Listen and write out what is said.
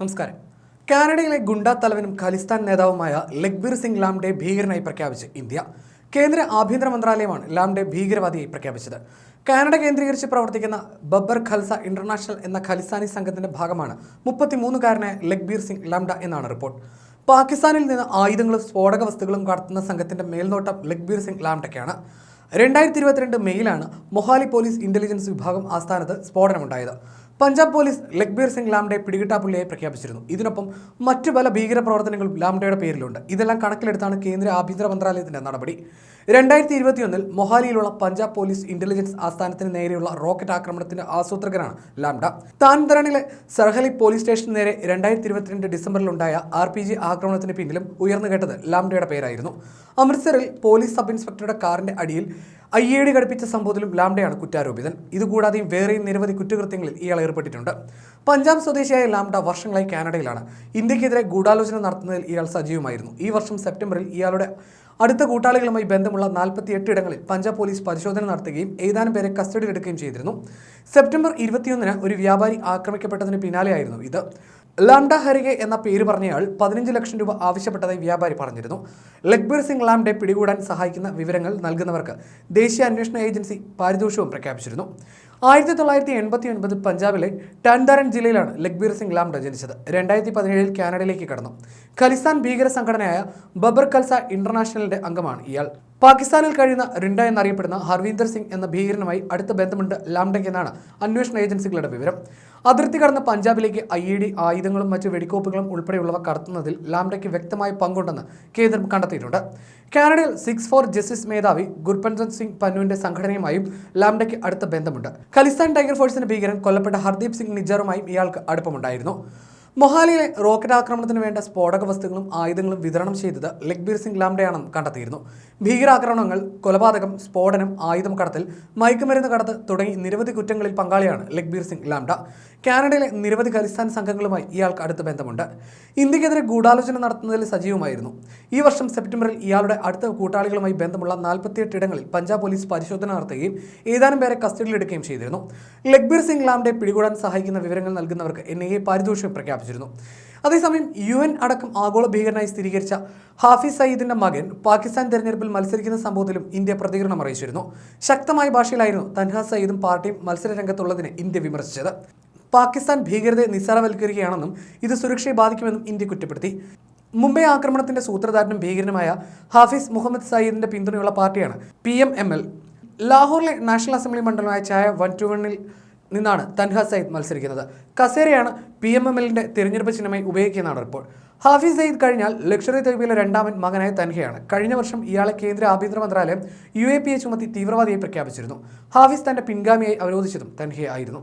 നമസ്കാരം. കാനഡയിലെ ഗുണ്ടാ തലവനും ഖലിസ്ഥാൻ നേതാവുമായ ലഖ്ബീർ സിംഗ് ലാംഡെ ഭീകരനായി പ്രഖ്യാപിച്ച് ഇന്ത്യ. കേന്ദ്ര ആഭ്യന്തര മന്ത്രാലയമാണ് ലാംഡെ ഭീകരവാദിയായി പ്രഖ്യാപിച്ചത്. കാനഡ കേന്ദ്രീകരിച്ച് പ്രവർത്തിക്കുന്ന ബബ്ബർ ഖൽസ ഇന്റർനാഷണൽ എന്ന ഖലിസ്ഥാനി സംഘത്തിന്റെ ഭാഗമാണ് മുപ്പത്തിമൂന്നുകാരനായ ലഖ്ബീർ സിംഗ് ലാംഡ എന്നാണ് റിപ്പോർട്ട്. പാകിസ്ഥാനിൽ നിന്ന് ആയുധങ്ങളും സ്ഫോടക വസ്തുക്കളും കടത്തുന്ന സംഘത്തിന്റെ മേൽനോട്ടം ലഖ്ബീർ സിംഗ് ലാംഡയ്ക്കാണ്. രണ്ടായിരത്തി ഇരുപത്തിരണ്ട് മെയ്യിലാണ് മൊഹാലി പോലീസ് ഇന്റലിജൻസ് വിഭാഗം ആസ്ഥാനത്ത് സ്ഫോടനമുണ്ടായത്. പഞ്ചാബ് പോലീസ് ലഗ്ബീർ സിംഗ് ലാംഡയെ പിടികിട്ടാപ്പുള്ളിയായി പ്രഖ്യാപിച്ചിരുന്നു. ഇതിനൊപ്പം മറ്റു പല ഭീകര പ്രവർത്തനങ്ങളും ലാംഡയുടെ പേരിലുണ്ട്. ഇതെല്ലാം കണക്കിലെടുത്താണ് കേന്ദ്ര ആഭ്യന്തര മന്ത്രാലയത്തിന്റെ നടപടി. രണ്ടായിരത്തി ഇരുപത്തിയൊന്നിൽ മൊഹാലിയിലുള്ള പഞ്ചാബ് പോലീസ് ഇന്റലിജൻസ് ആസ്ഥാനത്തിന് നേരെയുള്ള റോക്കറ്റ് ആക്രമണത്തിന് ആസൂത്രകനാണ് ലാംഡ. താൻതരണിലെ സർഹലി പോലീസ് സ്റ്റേഷന് നേരെ രണ്ടായിരത്തി ഇരുപത്തിരണ്ട് ഡിസംബറിലുണ്ടായ ആർ പി ജി ആക്രമണത്തിന് പിന്നിലും ഉയർന്നു കേട്ടത് ലാംഡയുടെ പേരായിരുന്നു. അമൃത്സറിൽ പോലീസ് സബ് ഇൻസ്പെക്ടറുടെ കാറിന്റെ അടിയിൽ ഐ എ ഘടിപ്പിച്ച സംഭവത്തിലും ലാംഡയാണ് കുറ്റാരോപിതൻ. ഇതുകൂടാതെയും വേറെയും നിരവധി കുറ്റകൃത്യങ്ങളിൽ ഇയാൾ ഏർപ്പെട്ടിട്ടുണ്ട്. പഞ്ചാബ് സ്വദേശിയായ ലാംഡ വർഷങ്ങളായി കാനഡയിലാണ്. ഇന്ത്യക്കെതിരെ ഗൂഢാലോചന നടത്തുന്നതിൽ ഇയാൾ സജീവമായിരുന്നു. ഈ വർഷം സെപ്റ്റംബറിൽ ഇയാളുടെ അടുത്ത കൂട്ടാളികളുമായി ബന്ധമുള്ള നാൽപ്പത്തി എട്ട് ഇടങ്ങളിൽ പഞ്ചാബ് പോലീസ് പരിശോധന നടത്തുകയും ഏതാനും പേരെ കസ്റ്റഡിയിലെടുക്കുകയും ചെയ്തിരുന്നു. സെപ്റ്റംബർ ഇരുപത്തിയൊന്നിന് ഒരു വ്യാപാരി ആക്രമിക്കപ്പെട്ടതിന് പിന്നാലെയായിരുന്നു ഇത്. ലാംഡ ഹരികെ എന്ന പേര് പറഞ്ഞയാൾ പതിനഞ്ച് ലക്ഷം രൂപ ആവശ്യപ്പെട്ടതായി വ്യാപാരി പറഞ്ഞിരുന്നു. ലക്ബീർ സിംഗ് ലാംഡെ പിടികൂടാൻ സഹായിക്കുന്ന വിവരങ്ങൾ നൽകുന്നവർക്ക് ദേശീയ അന്വേഷണ ഏജൻസി പാരിതോഷവും പ്രഖ്യാപിച്ചിരുന്നു. ആയിരത്തി തൊള്ളായിരത്തി എൺപത്തി ഒൻപത് പഞ്ചാബിലെ ടൻദാരൻ ജില്ലയിലാണ് ലഖ്ബീർ സിംഗ് ലാംഡ ജനിച്ചത് രണ്ടായിരത്തി പതിനേഴിൽ കാനഡയിലേക്ക് കടന്നു. ഖലിസ്ഥാൻ ഭീകര സംഘടനയായ ബബർ ഖൽസ ഇന്റർനാഷണലിന്റെ അംഗമാണ് ഇയാൾ. പാകിസ്ഥാനിൽ കഴിയുന്ന റിൻഡ എന്നറിയപ്പെടുന്ന ഹർവീന്ദർ സിംഗ് എന്ന ഭീകരനുമായി അടുത്ത ബന്ധമുണ്ട് ലാംഡയ്ക്ക് എന്നാണ് അന്വേഷണ ഏജൻസികളുടെ വിവരം. അതിർത്തി കടന്ന പഞ്ചാബിലേക്ക് ഐ ഇ ഡി ആയുധങ്ങളും മറ്റ് വെടിക്കോപ്പുകളും ഉൾപ്പെടെയുള്ളവ കടത്തുന്നതിൽ ലാംഡയ്ക്ക് വ്യക്തമായ പങ്കുണ്ടെന്ന് കേന്ദ്രം കണ്ടെത്തിയിട്ടുണ്ട്. കാനഡയിൽ സിക്സ് ഫോർ ജസ്റ്റിസ് മേധാവി ഗുർപൻജൻ സിംഗ് പന്നുവിന്റെ സംഘടനയുമായും ലാംഡയ്ക്ക് അടുത്ത ബന്ധമുണ്ട്. ഖലിസ്ഥാൻ ടൈഗർ ഫോഴ്സിന്റെ ഭീകരൻ കൊല്ലപ്പെട്ട ഹർദീപ് സിംഗ് നിജാറുമായും ഇയാൾക്ക് അടുപ്പമുണ്ടായിരുന്നു. മൊഹാലിയിലെ റോക്കറ്റ് ആക്രമണത്തിന് വേണ്ട സ്ഫോടക വസ്തുക്കളും ആയുധങ്ങളും വിതരണം ചെയ്തത് ലഖ്ബീർ സിംഗ് ലാംഡയാണെന്നും കണ്ടെത്തിയിരുന്നു. ഭീകരാക്രമണങ്ങൾ കൊലപാതകം സ്ഫോടനം ആയുധം കടത്തൽ മയക്കുമരുന്ന് കടത്ത് തുടങ്ങി നിരവധി കുറ്റങ്ങളിൽ പങ്കാളിയാണ് ലഖ്ബീർ സിംഗ് ലാംഡ. കാനഡയിലെ നിരവധി ഖലിസ്ഥാൻ സംഘങ്ങളുമായി ഇയാൾക്ക് അടുത്ത ബന്ധമുണ്ട്. ഇന്ത്യക്കെതിരെ ഗൂഢാലോചന നടത്തുന്നതിൽ സജീവമായിരുന്നു. ഈ വർഷം സെപ്റ്റംബറിൽ ഇയാളുടെ അടുത്ത കൂട്ടാളികളുമായി ബന്ധമുള്ള നാൽപ്പത്തിയെട്ട് ഇടങ്ങളിൽ പഞ്ചാബ് പോലീസ് പരിശോധന നടത്തുകയും ഏതാനും പേരെ കസ്റ്റഡിയിലെടുക്കുകയും ചെയ്തിരുന്നു. ലഖ്ബീർ സിംഗ് ലാംഡെ പിടികൂടാൻ സഹായിക്കുന്ന വിവരങ്ങൾ നൽകുന്നവർക്ക് എൻ ഐ എ പാരിതോഷികം പ്രഖ്യാപിച്ചിരുന്നു അതേസമയം യു എൻ അടക്കം ആഗോള ഭീകരനായി സ്ഥിരീകരിച്ച ഹാഫിസ് സയ്യിദിന്റെ മകൻ പാകിസ്ഥാൻ തെരഞ്ഞെടുപ്പിൽ മത്സരിക്കുന്ന സംഭവത്തിലും ഇന്ത്യ പ്രതികരണം അറിയിച്ചിരുന്നു. ശക്തമായ ഭാഷയിലായിരുന്നു തൻഹ സയ്യിദും പാർട്ടിയും മത്സര രംഗത്തുള്ളതിനെ ഇന്ത്യ വിമർശിച്ചത്. പാകിസ്ഥാൻ ഭീകരതയെ നിസ്സാരവൽക്കരിക്കുകയാണെന്നും ഇത് സുരക്ഷയെ ബാധിക്കുമെന്നും ഇന്ത്യ കുറ്റപ്പെടുത്തി. മുംബൈ ആക്രമണത്തിന്റെ സൂത്രധാരനും ഭീകരനുമായ ഹാഫിസ് മുഹമ്മദ് സയ്യിദിന്റെ പിന്തുണയുള്ള പാർട്ടിയാണ് പി എം എം എൽ. ലാഹോറിലെ നാഷണൽ അസംബ്ലി മണ്ഡലമായ ചായ വൺ ടു വണ്ണിൽ നിന്നാണ് തൻഹ സയ്യിദ് മത്സരിക്കുന്നത്. കസേരയാണ് പി എം എം എല്ലിന്റെ തിരഞ്ഞെടുപ്പ് ചിഹ്നമായി ഉപയോഗിക്കുന്നതാണ് റിപ്പോർട്ട് ഹാഫിസ് സയ്യിദ് കഴിഞ്ഞാൽ ലക്ഷറി തെരുവിലെ രണ്ടാമൻ മകനായ തൻഹയാണ്. കഴിഞ്ഞ വർഷം ഇയാളെ കേന്ദ്ര ആഭ്യന്തര മന്ത്രാലയം യു എ പി എ ചുമത്തി തീവ്രവാദിയായി പ്രഖ്യാപിച്ചിരുന്നു. ഹാഫിസ് തന്റെ പിൻഗാമിയായി അവരോധിച്ചതും തൻഹയെ ആയിരുന്നു.